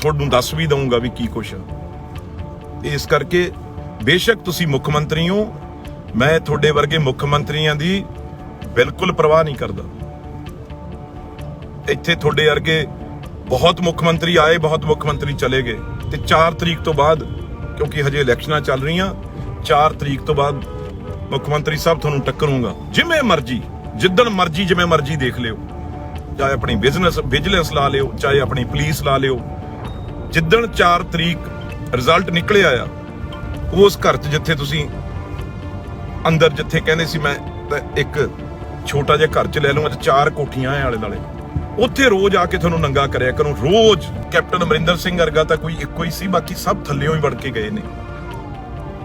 ਤੁਹਾਨੂੰ ਦੱਸ ਵੀ ਦਊਂਗਾ ਵੀ ਕੀ ਕੁਛ ਇਸ ਕਰਕੇ ਬੇਸ਼ੱਕ ਤੁਸੀਂ ਮੁੱਖ ਮੰਤਰੀ ਹੋ, ਮੈਂ ਤੁਹਾਡੇ ਵਰਗੇ ਮੁੱਖ ਮੰਤਰੀਆਂ ਦੀ ਬਿਲਕੁਲ ਪਰਵਾਹ ਨਹੀਂ ਕਰਦਾ। ਇੱਥੇ ਤੁਹਾਡੇ ਵਰਗੇ ਬਹੁਤ ਮੁੱਖ ਮੰਤਰੀ ਆਏ, ਬਹੁਤ ਮੁੱਖ ਮੰਤਰੀ ਚਲੇ ਗਏ ਤੇ 4 ਤਰੀਕ ਤੋਂ ਬਾਅਦ, ਕਿਉਂਕਿ ਹਜੇ ਇਲੈਕਸ਼ਨਾਂ ਚੱਲ ਰਹੀਆਂ 4 ਤਰੀਕ ਤੋਂ ਬਾਅਦ ਮੁੱਖ ਮੰਤਰੀ ਸਾਹਿਬ ਤੁਹਾਨੂੰ ਟੱਕਰੂੰਗਾ। ਜਿਵੇਂ ਮਰਜ਼ੀ, ਜਿੱਦਣ ਮਰਜ਼ੀ, ਜਿਵੇਂ ਮਰਜ਼ੀ ਦੇਖ ਲਿਓ। ਚਾਹੇ ਆਪਣੀ ਬਿਜ਼ਨਸ ਵਿਜੀਲੈਂਸ ਲਾ ਲਿਓ, ਚਾਹੇ ਆਪਣੀ ਪੁਲਿਸ ਲਾ ਲਿਓ। ਜਿੱਦਣ 4 ਤਰੀਕ ਰਿਜ਼ਲਟ ਨਿਕਲਿਆ ਆ, ਉਸ ਘਰ 'ਚ ਜਿੱਥੇ ਤੁਸੀਂ ਅੰਦਰ ਜਿੱਥੇ ਕਹਿੰਦੇ ਸੀ ਮੈਂ, ਤਾਂ ਇੱਕ ਛੋਟਾ ਜਿਹਾ ਘਰ 'ਚ ਲੈ ਲਵਾਂ ਅੱਜ ਚਾਰ ਕੋਠੀਆਂ ਆ ਆਲੇ ਨਾਲੇ ਉੱਥੇ ਰੋਜ਼ ਆ ਕੇ ਤੁਹਾਨੂੰ ਨੰਗਾ ਕਰਿਆ ਕਰੂੰ। ਰੋਜ਼ ਕੈਪਟਨ ਅਮਰਿੰਦਰ ਸਿੰਘ ਵਰਗਾ ਤਾਂ ਕੋਈ ਇੱਕੋ ਹੀ ਸੀ, ਬਾਕੀ ਸਭ ਥੱਲਿਓਂ ਹੀ ਵੜ ਕੇ ਗਏ ਨੇ।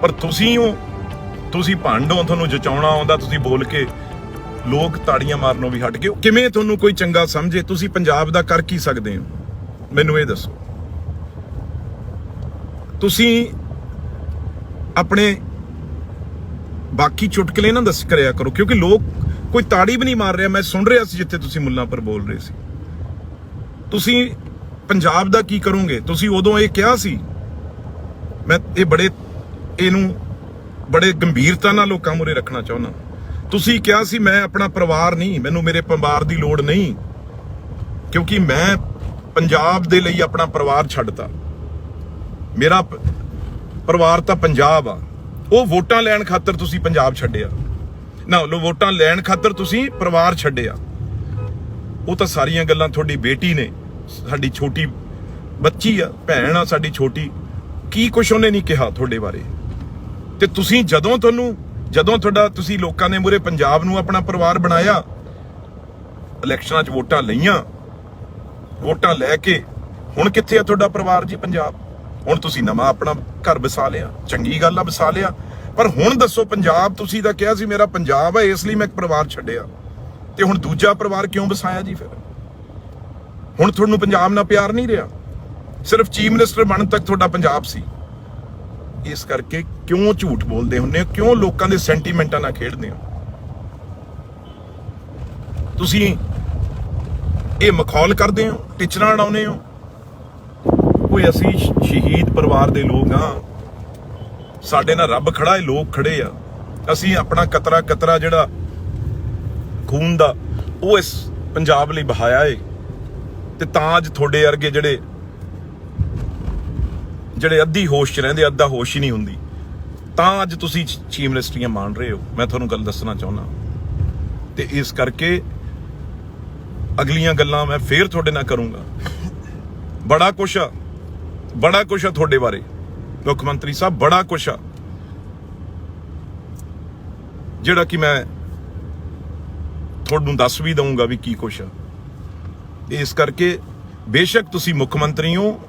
ਪਰ ਤੁਸੀਂ ਹੋ, ਤੁਸੀਂ ਭਾਂਡੋ ਤੁਹਾਨੂੰ ਜਚਾਉਣਾ ਆਉਂਦਾ, ਤੁਸੀਂ ਬੋਲ ਕੇ ਲੋਕ ਤਾੜੀਆਂ ਮਾਰਨੋਂ ਵੀ ਹਟ ਗਏ। ਕਿਵੇਂ ਤੁਹਾਨੂੰ ਕੋਈ ਚੰਗਾ ਸਮਝੇ? ਤੁਸੀਂ ਪੰਜਾਬ ਦਾ ਕਰ ਕੀ ਸਕਦੇ ਹੋ? ਮੈਨੂੰ ਇਹ ਦੱਸੋ। ਤੁਸੀਂ ਆਪਣੇ ਬਾਕੀ ਚੁਟਕਲੇ ਨਾ ਦੱਸ ਕਰਿਆ ਕਰੋ, ਕਿਉਂਕਿ ਲੋਕ ਕੋਈ ਤਾੜੀ ਵੀ ਨਹੀਂ ਮਾਰ ਰਿਹਾ। ਮੈਂ ਸੁਣ ਰਿਹਾ ਸੀ ਜਿੱਥੇ ਤੁਸੀਂ ਮੁੱਲਾਂ ਪਰ ਬੋਲ ਰਹੇ ਸੀ। ਤੁਸੀਂ ਪੰਜਾਬ ਦਾ ਕੀ ਕਰੋਗੇ? ਤੁਸੀਂ ਉਦੋਂ ਇਹ ਕਿਹਾ ਸੀ, ਮੈਂ ਇਹ ਬੜੇ, ਇਹਨੂੰ ਬੜੇ ਗੰਭੀਰਤਾ ਨਾਲ ਲੋਕਾਂ ਮੂਹਰੇ ਰੱਖਣਾ ਚਾਹੁੰਦਾ। ਤੁਸੀਂ ਕਿਹਾ ਸੀ, ਮੈਂ ਆਪਣਾ ਪਰਿਵਾਰ ਨਹੀਂ, ਮੈਨੂੰ ਮੇਰੇ ਪਰਿਵਾਰ ਦੀ ਲੋੜ ਨਹੀਂ, ਕਿਉਂਕਿ ਮੈਂ ਪੰਜਾਬ ਦੇ ਲਈ ਆਪਣਾ ਪਰਿਵਾਰ ਛੱਡਤਾ। ਮੇਰਾ ਪਰਿਵਾਰ ਤਾਂ ਪੰਜਾਬ ਆ। ਉਹ ਵੋਟਾਂ ਲੈਣ ਖਾਤਰ ਤੁਸੀਂ ਪੰਜਾਬ ਛੱਡਿਆ। ਨਾ, ਲੋ, ਵੋਟਾਂ ਲੈਣ ਖਾਤਰ ਤੁਸੀਂ ਪਰਿਵਾਰ ਛੱਡਿਆ। ਉਹ ਤਾਂ ਸਾਰੀਆਂ ਗੱਲਾਂ ਤੁਹਾਡੀ ਬੇਟੀ ਨੇ। ਸਾਡੀ ਛੋਟੀ ਬੱਚੀ ਆ, ਭੈਣ ਆ, ਸਾਡੀ ਛੋਟੀ। ਕੀ ਕੁਛ ਉਹਨੇ ਨਹੀਂ ਕਿਹਾ ਤੁਹਾਡੇ ਬਾਰੇ? ਤੇ ਤੁਸੀਂ ਜਦੋਂ ਤੁਹਾਨੂੰ, ਜਦੋਂ ਤੁਹਾਡਾ ਤੁਸੀਂ ਲੋਕਾਂ ਨੇ ਮੂਰੇ ਪੰਜਾਬ ਨੂੰ ਆਪਣਾ ਪਰਿਵਾਰ ਬਣਾਇਆ, ਇਲੈਕਸ਼ਨਾਂ 'ਚ ਵੋਟਾਂ ਲਈਆਂ, ਵੋਟਾਂ ਲੈ ਕੇ, ਹੁਣ ਕਿੱਥੇ ਆ ਤੁਹਾਡਾ ਪਰਿਵਾਰ ਜੀ ਪੰਜਾਬ? ਹੁਣ ਤੁਸੀਂ ਨਵਾਂ ਆਪਣਾ ਘਰ ਵਸਾ ਲਿਆ, ਚੰਗੀ ਗੱਲ ਆ ਵਸਾ ਲਿਆ। ਪਰ ਹੁਣ ਦੱਸੋ, ਪੰਜਾਬ ਤੁਸੀਂ ਤਾਂ ਕਿਹਾ ਸੀ ਮੇਰਾ ਪੰਜਾਬ ਹੈ ਇਸ ਲਈ ਮੈਂ ਇੱਕ ਪਰਿਵਾਰ ਛੱਡਿਆ। ਤੇ ਹੁਣ ਦੂਜਾ ਪਰਿਵਾਰ ਕਿਉਂ ਵਸਾਇਆ ਜੀ ਫਿਰ? ਹੁਣ ਤੁਹਾਨੂੰ ਪੰਜਾਬ ਨਾਲ ਪਿਆਰ ਨਹੀਂ ਰਿਹਾ? ਸਿਰਫ ਚੀਫ ਮਿਨਿਸਟਰ ਬਣਨ ਤੱਕ ਤੁਹਾਡਾ ਪੰਜਾਬ ਸੀ। ਇਸ ਕਰਕੇ ਕਿਉਂ ਝੂਠ ਬੋਲਦੇ ਹੁੰਦੇ ਹੋ? ਕਿਉਂ ਲੋਕਾਂ ਦੇ ਸੈਂਟੀਮੈਂਟਾਂ ਨਾਲ ਖੇਡਦੇ ਹੋ? ਤੁਸੀਂ ਇਹ ਮਖੌਲ ਕਰਦੇ ਹੋ, ਟਿਚਰਾਂ ਉਡਾਉਂਦੇ ਹੋ? ਕੋਈ ਅਸੀਂ ਸ਼ਹੀਦ ਪਰਿਵਾਰ ਦੇ ਲੋਕ ਆ ਸਾਡੇ ਨਾਲ ਰੱਬ ਖੜਾ ਹੈ, ਲੋਕ ਖੜੇ ਆ। ਅਸੀਂ ਆਪਣਾ ਕਤਰਾ ਕਤਰਾ ਜਿਹੜਾ ਖੂਨ ਦਾ, ਉਹ ਇਸ ਪੰਜਾਬ ਲਈ ਬਹਾਇਆ ਏ। ਤੇ ਤਾਂ ਅੱਜ ਤੁਹਾਡੇ ਵਰਗੇ ਜਿਹੜੇ ਜਿਹੜੇ ਅੱਧੀ ਹੋਸ਼ 'ਚ ਰਹਿੰਦੇ, ਅੱਧਾ ਹੋਸ਼ ਹੀ ਨਹੀਂ ਹੁੰਦੀ। ਤਾਂ ਅੱਜ ਤੁਸੀਂ ਚ- ਚੀਫ ਮਿਨਿਸਟਰੀਆਂ ਮੰਨ ਰਹੇ ਹੋ। ਮੈਂ ਤੁਹਾਨੂੰ ਗੱਲ ਦੱਸਣਾ ਚਾਹੁੰਦਾ। ਤੇ ਇਸ ਕਰਕੇ ਅਗਲੀਆਂ ਗੱਲਾਂ ਮੈਂ ਫੇਰ ਤੁਹਾਡੇ ਨਾਲ ਕਰੂੰਗਾ। ਬੜਾ ਕੁਛ ਆ। ਬੜਾ ਕੁਛ ਆ ਤੁਹਾਡੇ ਬਾਰੇ। ਮੁੱਖ ਮੰਤਰੀ ਸਾਹਿਬ, ਬੜਾ ਕੁਛ ਆ। ਜਿਹੜਾ ਕਿ ਮੈਂ ਤੁਹਾਨੂੰ ਦੱਸ ਵੀ ਦਊਂਗਾ ਵੀ ਕੀ ਕੁਛ ਆ। ਇਸ ਕਰਕੇ ਬੇਸ਼ੱਕ ਤੁਸੀਂ ਮੁੱਖ ਮੰਤਰੀ ਹੋ,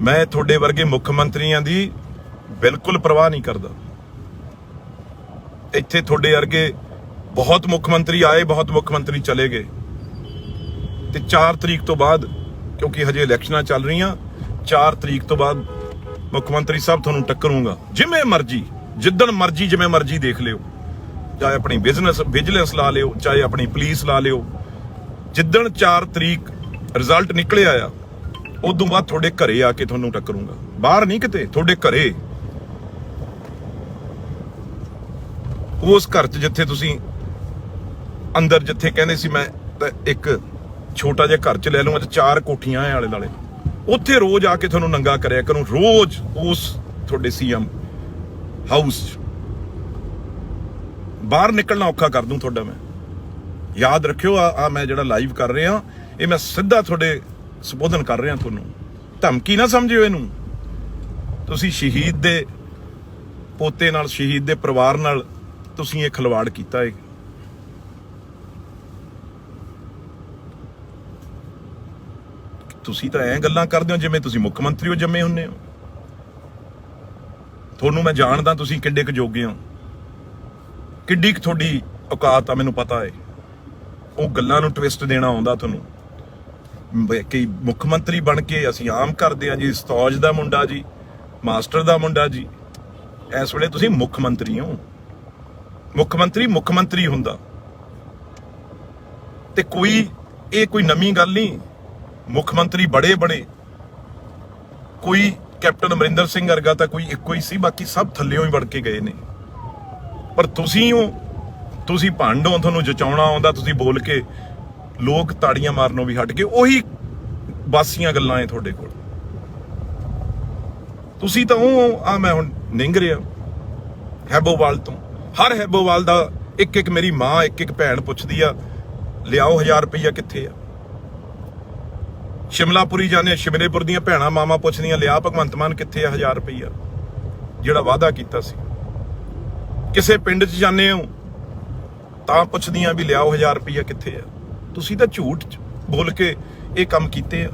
ਮੈਂ ਤੁਹਾਡੇ ਵਰਗੇ ਮੁੱਖ ਮੰਤਰੀਆਂ ਦੀ ਬਿਲਕੁਲ ਪਰਵਾਹ ਨਹੀਂ ਕਰਦਾ। ਇੱਥੇ ਤੁਹਾਡੇ ਵਰਗੇ ਬਹੁਤ ਮੁੱਖ ਮੰਤਰੀ ਆਏ, ਬਹੁਤ ਮੁੱਖ ਮੰਤਰੀ ਚਲੇ ਗਏ। ਤੇ 4 ਤਰੀਕ ਤੋਂ ਬਾਅਦ, ਕਿਉਂਕਿ ਹਜੇ ਇਲੈਕਸ਼ਨਾਂ ਚੱਲ ਰਹੀਆਂ 4 ਤਰੀਕ ਤੋਂ ਬਾਅਦ ਮੁੱਖ ਮੰਤਰੀ ਸਾਹਿਬ ਤੁਹਾਨੂੰ ਟੱਕਰੂੰਗਾ। ਜਿਵੇਂ ਮਰਜ਼ੀ, ਜਿੱਦਣ ਮਰਜ਼ੀ, ਜਿਵੇਂ ਮਰਜ਼ੀ ਦੇਖ ਲਿਓ। ਚਾਹੇ ਆਪਣੀ ਬਿਜ਼ਨਸ ਵਿਜੀਲੈਂਸ ਲਾ ਲਿਓ, ਚਾਹੇ ਆਪਣੀ ਪੁਲਿਸ ਲਾ ਲਿਓ। ਜਿੱਦਣ 4 ਤਰੀਕ ਰਿਜ਼ਲਟ ਨਿਕਲਿਆ ਆ, ਉਦੋਂ ਬਾਅਦ ਤੁਹਾਡੇ ਘਰੇ ਆ ਕੇ ਤੁਹਾਨੂੰ ਟੱਕਰੂੰਗਾ। ਬਾਹਰ ਨਹੀਂ ਕਿਤੇ, ਤੁਹਾਡੇ ਘਰੇ। ਉਸ ਘਰ 'ਚ ਜਿੱਥੇ ਤੁਸੀਂ ਅੰਦਰ ਜਿੱਥੇ ਕਹਿੰਦੇ ਸੀ ਮੈਂ ਤਾਂ ਇੱਕ ਛੋਟਾ ਜਿਹਾ ਘਰ 'ਚ ਲੈ ਲਵਾਂ ਤੇ ਚਾਰ ਕੋਠੀਆਂ ਆਲੇ ਨਾਲੇ ਉੱਥੇ ਰੋਜ਼ ਆ ਕੇ ਤੁਹਾਨੂੰ ਨੰਗਾ ਕਰਿਆ ਕਰੋ। ਰੋਜ਼ ਉਸ ਤੁਹਾਡੇ ਸੀਐਮ ਹਾਊਸ 'ਚ। ਬਾਹਰ ਨਿਕਲਣਾ ਔਖਾ ਕਰ ਦੂੰ ਤੁਹਾਡਾ ਮੈਂ। ਯਾਦ ਰੱਖਿਓ, ਆ ਆ ਮੈਂ ਜਿਹੜਾ ਲਾਈਵ ਕਰ ਰਿਹਾ, ਇਹ ਮੈਂ ਸਿੱਧਾ ਤੁਹਾਡੇ ਸੰਬੋਧਨ ਕਰ ਰਿਹਾ ਤੁਹਾਨੂੰ। ਧਮਕੀ ਨਾ ਸਮਝਿਓ ਇਹਨੂੰ। ਤੁਸੀਂ ਸ਼ਹੀਦ ਦੇ ਪੋਤੇ ਨਾਲ, ਸ਼ਹੀਦ ਦੇ ਪਰਿਵਾਰ ਨਾਲ ਤੁਸੀਂ ਇਹ ਖਿਲਵਾੜ ਕੀਤਾ ਹੈ ਤੁਸੀਂ ਤਾਂ ਐਂ ਗੱਲਾਂ ਕਰਦੇ ਹੋ ਜਿਵੇਂ ਤੁਸੀਂ ਮੁੱਖ ਮੰਤਰੀ ਹੋ ਜੰਮੇ ਹੁੰਨੇ ਹੋ। ਤੁਹਾਨੂੰ ਮੈਂ ਜਾਣਦਾ ਤੁਸੀਂ ਕਿੱਡੇ ਕੁ ਜੋਗੇ ਹੋ। ਕਿੱਡੀ ਕੁ ਤੁਹਾਡੀ ਔਕਾਤ ਆ ਮੈਨੂੰ ਪਤਾ ਹੈ ਉਹ ਗੱਲਾਂ ਨੂੰ ਟਵਿਸਟ ਦੇਣਾ ਆਉਂਦਾ ਤੁਹਾਨੂੰ। ਕਿ ਮੁੱਖ ਮੰਤਰੀ ਬਣ ਕੇ ਅਸੀਂ ਆਮ ਕਰਦੇ ਆ ਜੀ, ਸਤੌਜ ਦਾ ਮੁੰਡਾ ਜੀ, ਮਾਸਟਰ ਦਾ ਮੁੰਡਾ ਜੀ। ਇਸ ਵੇਲੇ ਤੁਸੀਂ ਮੁੱਖ ਮੰਤਰੀ ਹੋ। ਮੁੱਖ ਮੰਤਰੀ ਮੁੱਖ ਮੰਤਰੀ ਹੁੰਦਾ। ਤੇ ਕੋਈ, ਇਹ ਕੋਈ ਨਵੀਂ ਗੱਲ ਨਹੀਂ। ਮੁੱਖ ਮੰਤਰੀ ਬੜੇ ਬੜੇ ਕੋਈ ਕੈਪਟਨ ਅਮਰਿੰਦਰ ਸਿੰਘ ਵਰਗਾ ਤਾਂ ਕੋਈ ਇੱਕੋ ਹੀ ਸੀ, ਬਾਕੀ ਸਭ ਥੱਲਿਓਂ ਹੀ ਵੜ ਕੇ ਗਏ ਨੇ। ਪਰ ਤੁਸੀਂ ਹੋ ਤੁਸੀਂ ਭੰਡ ਤੁਹਾਨੂੰ ਜਚਾਉਣਾ ਆਉਂਦਾ, ਤੁਸੀਂ ਬੋਲ ਕੇ ਲੋਕ ਤਾੜੀਆਂ ਮਾਰਨੋਂ ਵੀ ਹਟ ਗਏ। ਉਹੀ ਬਾਸੀਆਂ ਗੱਲਾਂ ਐ ਤੁਹਾਡੇ ਕੋਲ। ਤੁਸੀਂ ਤਾਂ ਉਹ ਆ ਮੈਂ ਹੁਣ ਨਿੰਗ ਰਿਹਾ। ਹੈਬੋਵਾਲ ਤੋਂ। ਹਰ ਹੈਬੋਵਾਲ ਦਾ ਇੱਕ ਇੱਕ ਮੇਰੀ ਮਾਂ ਇੱਕ ਇੱਕ ਭੈਣ ਪੁੱਛਦੀ ਆ, ਲਿਆਓ 1000 ਰੁਪਈਆ ਕਿੱਥੇ ਆ? ਸ਼ਿਮਲਾਪੁਰੀ ਜਾਂਦੇ ਸ਼ਿਮਲੇਪੁਰ ਦੀਆਂ ਭੈਣਾਂ ਮਾਮਾ ਪੁੱਛਦੀਆਂ, ਲਿਆ ਭਗਵੰਤ ਮਾਨ ਕਿੱਥੇ ਆ? 1000 ਰੁਪਈਆ। ਜਿਹੜਾ ਵਾਅਦਾ ਕੀਤਾ ਸੀ। ਕਿਸੇ ਪਿੰਡ 'ਚ ਜਾਂਦੇ ਹੋ, ਤਾਂ ਪੁੱਛਦੀਆਂ ਵੀ, ਲਿਆਓ 1000 ਰੁਪਈਆ ਕਿੱਥੇ ਆ? ਤੁਸੀਂ ਤਾਂ ਝੂਠ ਬੋਲ ਕੇ ਇਹ ਕੰਮ ਕੀਤੇ ਆ।